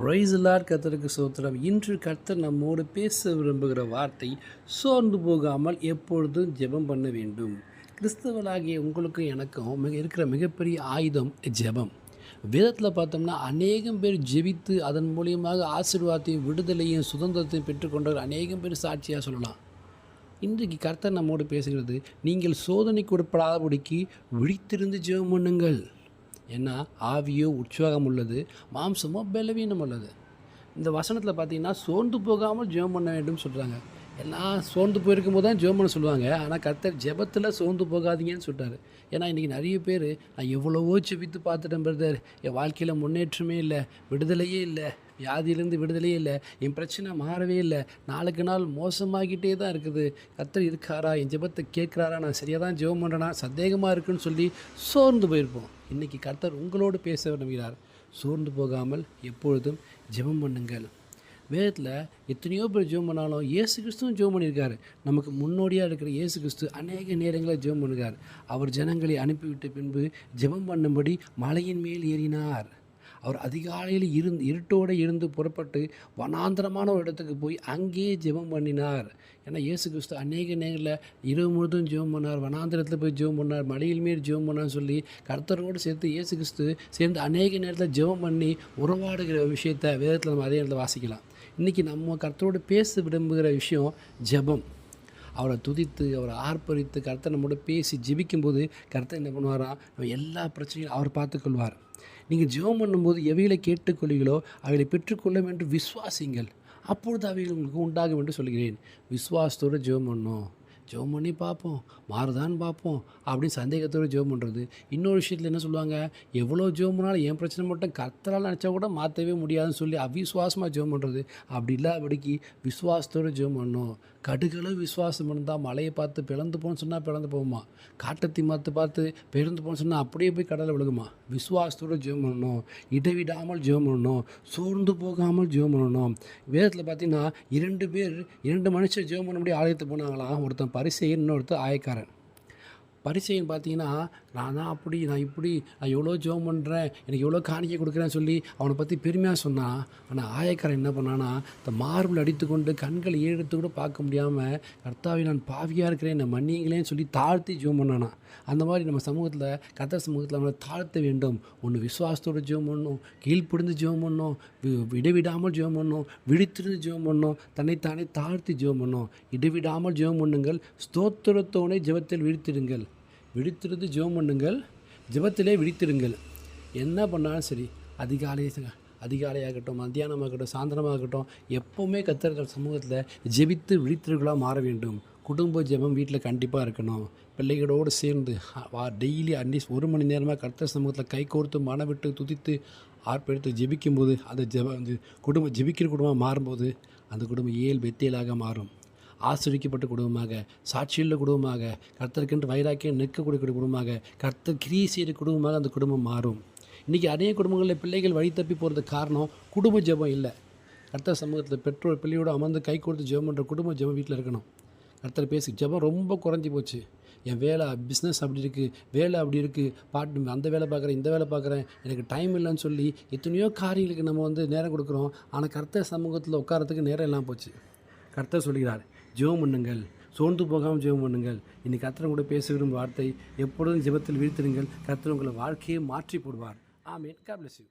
பிரைஸ்லார் கர்த்தருக்கு சோத்திரம். இன்று கர்த்தர் நம்மோடு பேச விரும்புகிற வார்த்தை சோர்ந்து போகாமல் எப்பொழுதும் ஜெபம் பண்ண வேண்டும். கிறிஸ்தவனாகிய உங்களுக்கும் எனக்கும் மிக இருக்கிற மிகப்பெரிய ஆயுதம் ஜெபம். வேதத்தில் பார்த்தோம்னா அநேகம் பேர் ஜெபித்து அதன் மூலியமாக ஆசீர்வாதத்தையும் விடுதலையும் சுதந்திரத்தையும் பெற்றுக்கொண்டவர் அநேகம் பேர் சாட்சியாக சொல்லலாம். இன்றைக்கு கர்த்தர் நம்மோடு பேசுகிறது நீங்கள் சோதனைக்கு உட்படாதபடிக்கு விழித்திருந்து ஜெபம் பண்ணுங்கள். ஏன்னா ஆவியோ உற்சாகம் உள்ளது மாம்சமோ பலவீனம் உள்ளது. இந்த வசனத்தில் பார்த்தீங்கன்னா சோர்ந்து போகாமல் ஜெபம் பண்ண வேண்டும் சொல்கிறாங்க எல்லாம் சோர்ந்து போயிருக்கும் போது தான் ஜெபம் பண்ண சொல்லுவாங்க. ஆனால் கர்த்தர் ஜெபத்தில் சோர்ந்து போகாதீங்கன்னு சொல்லிட்டாரு ஏன்னா இன்றைக்கி நிறைய பேர் நான் எவ்வளவோ ஜெபித்து பார்த்துட்டேன் பிரதர் என் வாழ்க்கையில் முன்னேற்றமே இல்லை விடுதலையே இல்லை வியாதியிலேருந்து விடுதலையே இல்லை என் பிரச்சனை மாறவே இல்லை நாளுக்கு நாள் மோசமாகிட்டே தான் இருக்குது. கர்த்தர் இருக்காரா? என் ஜெபத்தை கேட்குறாரா? நான் சரியாக தான் ஜெபம் பண்ணுறேனா சந்தேகமாக இருக்குன்னு சொல்லி சோர்ந்து போயிருப்போம். இன்றைக்கி கர்த்தர் உங்களோடு பேச விரும்புகிறார். சோர்ந்து போகாமல் எப்பொழுதும் ஜெபம் பண்ணுங்கள். வேதத்தில் எத்தனையோ பேர் ஜெபம் பண்ணாலும் இயேசு கிறிஸ்துவும் ஜோம் பண்ணியிருக்காரு. நமக்கு முன்னோடியாக இருக்கிற இயேசு கிறிஸ்து அநேக நேரங்களில் ஜோம் பண்ணுகிறார். அவர் ஜனங்களை அனுப்பிவிட்ட பின்பு ஜெபம் பண்ணும்படி மலையின் மேல் ஏறினார். அவர் அதிகாலையில் இருந்து இருட்டோடு இருந்து புறப்பட்டு வனாந்தரமான ஒரு இடத்துக்கு போய் அங்கேயே ஜெபம் பண்ணினார். ஏன்னா இயேசு கிறிஸ்து அநேக நேரங்களில் இரவு முழுதும் ஜெபம் பண்ணார். வனாந்திரத்தில் போய் ஜெபம் பண்ணார். மலையில் மேல் ஜெபம் பண்ணான்னு சொல்லி கர்த்தரோடு சேர்த்து இயேசு கிறிஸ்து சேர்ந்து அநேக நேரத்தில் ஜெபம் பண்ணி உறவாடுகிற விஷயத்தை வேதத்தில் நம்ம அதே இடத்துல வாசிக்கலாம். இன்றைக்கி நம்ம கர்த்தரோடு பேச விரும்புகிற விஷயம் ஜெபம். அவரை துதித்து அவரை ஆர்ப்பரித்து கர்த்தர் நம்மோட பேசி ஜெபிக்கும்போது கர்த்தர் என்ன பண்ணுவாராம் நம்ம எல்லா பிரச்சனையும் அவர் பார்த்துக்கொள்வார். நீங்கள் ஜெபம் பண்ணும்போது எவைகளை கேட்டுக்கொள்ளுகளோ அவைகளை பெற்றுக்கொள்ளும் என்று விசுவாசிங்கள் அப்பொழுது அவைகள் உங்களுக்கு உண்டாகும் என்று சொல்கிறேன். விசுவாசத்தோடு ஜெபம் பண்ணோம். ஜோம் பண்ணி பார்ப்போம் மாறுதான்னு பார்ப்போம் அப்படின்னு சந்தேகத்தோடு ஜோம் பண்ணுறது இன்னொரு விஷயத்தில் என்ன சொல்லுவாங்க? எவ்வளோ ஜோம் பண்ணாலும் என் பிரச்சனை மட்டும் கர்த்தரால் நினச்சா கூட மாற்றவே முடியாதுன்னு சொல்லி அவிசுவாசமாக ஜோம் பண்ணுறது அப்படி இல்லாதபடிக்கு விசுவாசத்தோடு ஜோம் பண்ணணும். கடுகளவு விசுவாசம் இருந்தால் மலையை பார்த்து பிளந்து போன்னு சொன்னால் பிளந்து போகுமா? காட்டத்தி மாற்று பார்த்து பிறந்து போன்னு சொன்னால் அப்படியே போய் கடலில் விழுகுமா? விசுவாசத்தோடு ஜெபம் பண்ணணும். இடைவிடாமல் ஜெபம் பண்ணணும். சோர்ந்து போகாமல் ஜெபம் பண்ணணும். வேதத்தில் பார்த்தீங்கன்னா இரண்டு பேர் இரண்டு மனுஷர் ஜெபம் பண்ண முடியும் ஆலயத்துக்கு போனாங்களாம். ஒருத்தன் பரிசெயன் இன்னொருத்தர் ஆயக்காரன். பரிசையன் பார்த்தீங்கன்னா நான் தான் அப்படி நான் இப்படி நான் எவ்வளோ ஜோம் பண்ணுறேன் எனக்கு எவ்வளோ காணிக்கை கொடுக்குறேன்னு சொல்லி அவனை பற்றி பெருமையாக சொன்னான் ஆனால் ஆயக்காரன் என்ன பண்ணான்னா இந்த மார்பிள் அடித்துக்கொண்டு கண்கள் ஏழுத்து கூட பார்க்க முடியாமல் கர்த்தாவை நான் பாவியாக இருக்கிறேன் என்னை மன்னிங்களேன்னு சொல்லி தாழ்த்தி ஜோம் பண்ணானா. அந்த மாதிரி நம்ம சமூகத்தில் கர்த்தர் சமூகத்தில் அவனை தாழ்த்த வேண்டும். ஒன்று விசுவாசத்தோடு ஜோம் பண்ணும் கீழ்ப்பிடிந்து ஜோம் பண்ணும் வி- இடைவிடாமல் ஜோம் பண்ணும் விழித்திருந்து ஜோம் பண்ணும் தன்னைத்தானே தாழ்த்தி ஜெபம் பண்ணும் இடைவிடாமல் ஜோம் பண்ணுங்கள் ஸ்தோத்திரத்தோனே ஜெபத்தில் விழித்திடுங்கள் விழித்திருந்து ஜெபம் பண்ணுங்கள். ஜெபத்திலே விழித்திருங்கள். என்ன பண்ணாலும் சரி அதிகாலை அதிகாலையாகட்டும் மத்தியானமாகட்டும் சாயந்தரமாகட்டும் எப்போவுமே கத்தர்கள் சமூகத்தில் ஜெபித்து விழித்திருக்களாக மாற வேண்டும். குடும்ப ஜெபம் வீட்டில் கண்டிப்பாக இருக்கணும். பிள்ளைகளோடு சேர்ந்து வா டெய்லி அட்லீஸ்ட் ஒரு மணி நேரமாக கர்த்தர் சமூகத்தில் கை கோர்த்து மனவிட்டு துதித்து ஆர்ப்பெடுத்து ஜெபிக்கும்போது அந்த ஜெப அந்த குடும்பம் ஜெபிக்கிற குடும்பம் மாறும்போது அந்த குடும்பம் ஏழு வெத்தியலாக மாறும். ஆசிரிக்கப்பட்ட குடும்பமாக சாட்சியுள்ள குடும்பமாக கர்த்தருக்கென்று வைராக்கியம் நிற்கக்கூடிய குடும்பமாக கர்த்தர் கிரியை செய்கிற குடும்பமாக அந்த குடும்பம் மாறும். இன்றைக்கி அநேக குடும்பங்களில் பிள்ளைகள் வழி தப்பி போகிறதுக்கு காரணம் குடும்ப ஜெபம் இல்லை. கர்த்தர் சமூகத்தில் பெற்றோர் பிள்ளையோடு அமர்ந்து கை கொடுத்து ஜெபம் பண்ணுற குடும்ப ஜெபம் வீட்டில் இருக்கணும். கர்த்தர் பேசி ஜெபம் ரொம்ப குறைஞ்சி போச்சு. என் வேலை பிஸ்னஸ் அப்படி இருக்குது வேலை அப்படி இருக்குது பாட்டு அந்த வேலை பார்க்குறேன் இந்த வேலை பார்க்குறேன். எனக்கு டைம் இல்லைன்னு சொல்லி எத்தனையோ காரியங்களுக்கு நம்ம வந்து நேரம் கொடுக்குறோம். ஆனால் கர்த்தர் சமூகத்தில் உட்காரத்துக்கு நேரம் இல்லாமல் போச்சு. கர்த்தர் சொல்கிறார் ஜெபம் பண்ணுங்கள். சோர்ந்து போகாமல் ஜெபம் பண்ணுங்கள். இன்னைக்கு கர்த்தர் கூட பேசுகிற வார்த்தை எப்பொழுதும் ஜெபத்தில் வீழ்த்திடுங்கள். கர்த்தர் உங்களை வாழ்க்கையை மாற்றி போடுவார். ஆமீன். காப்ளஸ் யூ